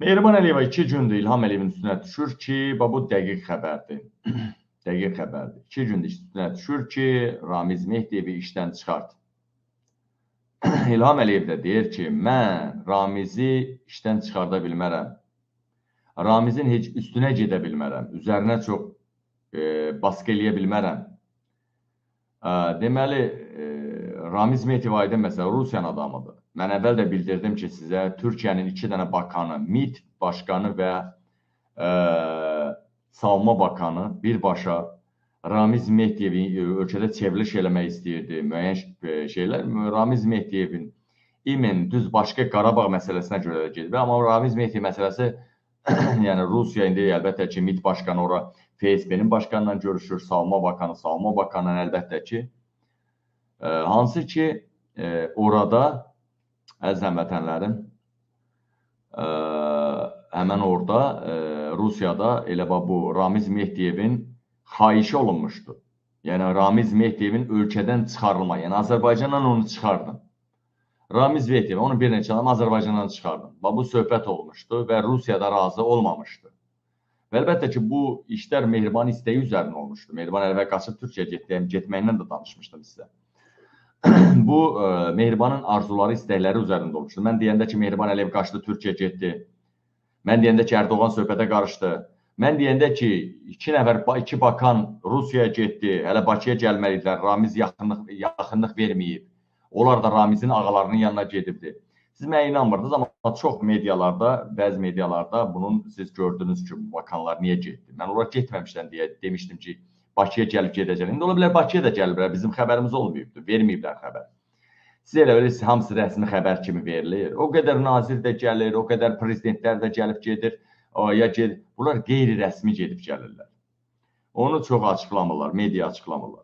Mehriban Əliyeva iki gündür İlham Əliyevin üstünə düşür ki, bu dəqiq xəbərdir. dəqiq xəbərdir. İki gündür üstünə düşür ki, Ramiz Mehdiyevi işdən çıxart. İlham Əliyev də deyir ki, mən Ramizi işdən çıxarda bilmərəm. Ramizin heç üstünə gedə bilmərəm. Üzərinə çox e, baskı eləyə bilmərəm. E, deməli, e, Ramiz Mehdiyev aydın məsələ Rusiyanın adamıdır. Mən əvvəl də bildirdim ki, sizə Türkiyənin iki dənə bakanı, MİT başqanı və ə, e, Savunma bakanı birbaşa Ramiz Mehdiyevin e, ölkədə çevriliş eləmək istəyirdi. Müəyyən e, şeylər Ramiz Mehdiyevin imen düz başqa Qarabağ məsələsinə görə də gedir. Amma Ramiz Mehdiyev məsələsi yəni Rusiya indi əlbəttə ki, MİT başqanı ora FSB-nin başqanla görüşür, Savunma bakanı, Savunma bakanı əlbəttə ki, ə, hansı ki, ə, orada əziz həmvətənlərim, ə, həmən orada ə, Rusiyada elə bu Ramiz Mehdiyevin xahişi olunmuşdu. Yəni Ramiz Mehdiyevin ölkədən çıxarılma, yəni Azərbaycandan onu çıxardın. Ramiz Mehdiyev, onu bir neçə adam Azərbaycandan çıxardın. Bu söhbət olmuşdu və Rusiyada razı olmamışdı. Və əlbəttə ki, bu işlər Mehriban istəyi üzərinə olmuşdu. Mehriban əvvəl qaçıb Türkiyəyə getməyindən də danışmışdım sizə. Bu e, Mehribanın arzuları, istəkləri üzərində olmuşdu. Mən deyəndə ki, Mehriban Əliyev qaçdı, Türkiyəyə getdi. Mən deyəndə ki, Ərdoğan söhbətə qarışdı. Mən deyəndə ki, iki nəfər, iki bakan Rusiyaya getdi, hələ Bakıya gəlməlidirlər, Ramiz yaxınlıq, yaxınlıq verməyib. Onlar da Ramizin ağalarının yanına gedibdi. Siz mənə inanmırdınız, amma çox medialarda, bəzi medialarda bunun siz gördünüz ki, bu bakanlar niyə getdi? Mən ora getməmişdən deyə demişdim ki, Bakıya gəlib gedəcəklər. İndi ola bilər Bakıya da gəliblər, bizim xəbərimiz olmayıbdır, verməyiblər xəbər. Siz elə bilirsiniz, hamısı rəsmi xəbər kimi verilir. O qədər nazir də gəlir, o qədər prezidentlər də gəlib gedir, ya gedir. Bunlar qeyri-rəsmi gedib gəlirlər. Onu çox açıqlamırlar, media açıqlamırlar.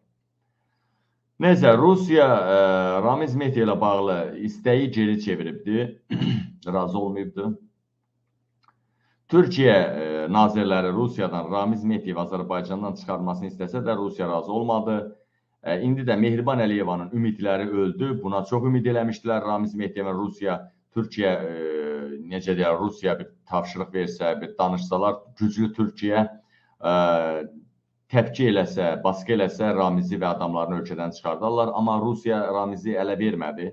Nəysə, Rusiya ə, e, Ramiz Mehdi ilə bağlı istəyi geri çeviribdi, razı olmayıbdı. Türkiyə e, nazirləri Rusiyadan Ramiz Mehdiyev Azərbaycandan çıxarılmasını istəsə də Rusiya razı olmadı. E, indi də Mehriban Əliyevanın ümidləri öldü. Buna çox ümid eləmişdilər Ramiz Mehdiyevə Rusiya, Türkiyə e, necə deyər, Rusiya bir tapşırıq versə, bir danışsalar, güclü Türkiyə təpki eləsə, baskı eləsə Ramizi və adamlarını ölkədən çıxardarlar. Amma Rusiya Ramizi ələ vermədi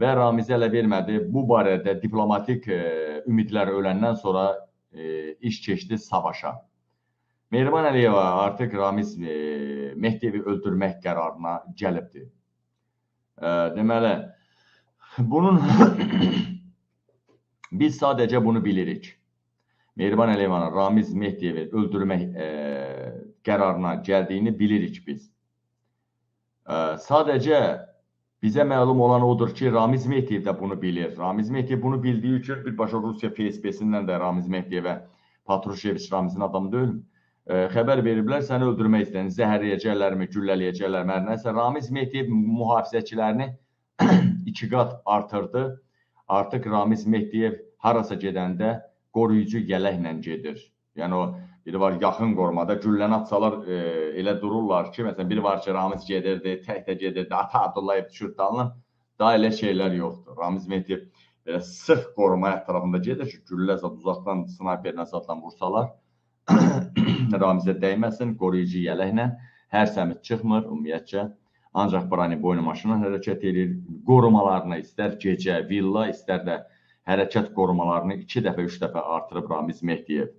və Ramizi ələ vermədi. Bu barədə diplomatik e, ümidlər öləndən sonra e, iş keçdi savaşa. Mehriban Əliyeva artıq Ramiz e, Mehdiyevi öldürmək qərarına gəlibdi. E, deməli, bunun biz sadəcə bunu bilirik. Mehriban Əliyevanın Ramiz Mehdiyevi öldürmək e, qərarına gəldiyini bilirik biz. E, sadəcə Bizə məlum olan odur ki, Ramiz Mehdiyev də bunu bilir. Ramiz Mehdiyev bunu bildiyi üçün birbaşa Rusiya FSB-sindən də Ramiz Mehdiyevə Patrusheviç Ramizin adamı deyil, e, xəbər veriblər, səni öldürmək istəyən, zəhərləyəcəklərmi, güllələyəcəklərmi, hər nəsə. Ramiz Mehdiyev mühafizəçilərini iki qat artırdı. Artıq Ramiz Mehdiyev harasa gedəndə qoruyucu yələklə gedir. Yəni o biri var yaxın qorumada gülləni atsalar e, elə dururlar ki, məsələn biri var ki, Ramiz gedirdi, tək də gedirdi, Ata Abdullayev düşür dalına. Daha elə şeylər yoxdur. Ramiz Mehdiyev belə sıx qoruma ətrafında gedir ki, güllə zad uzaqdan snayperlə zadla vursalar Ramizə dəyməsin, qoruyucu yələklə hər səmit çıxmır ümumiyyətcə. Ancaq brani boynu maşına hərəkət edir. Qorumalarını istər gecə, villa, istər də hərəkət qorumalarını 2 dəfə, 3 dəfə artırıb Ramiz Mehdiyev.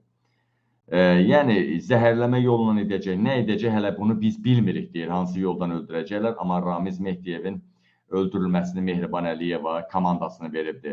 E, yəni zəhərləmə yolla edəcək, nə edəcək hələ bunu biz bilmirik deyir. Hansı yoldan öldürəcəklər, amma Ramiz Mehdiyevin öldürülməsini Mehriban Əliyeva komandasını veribdir.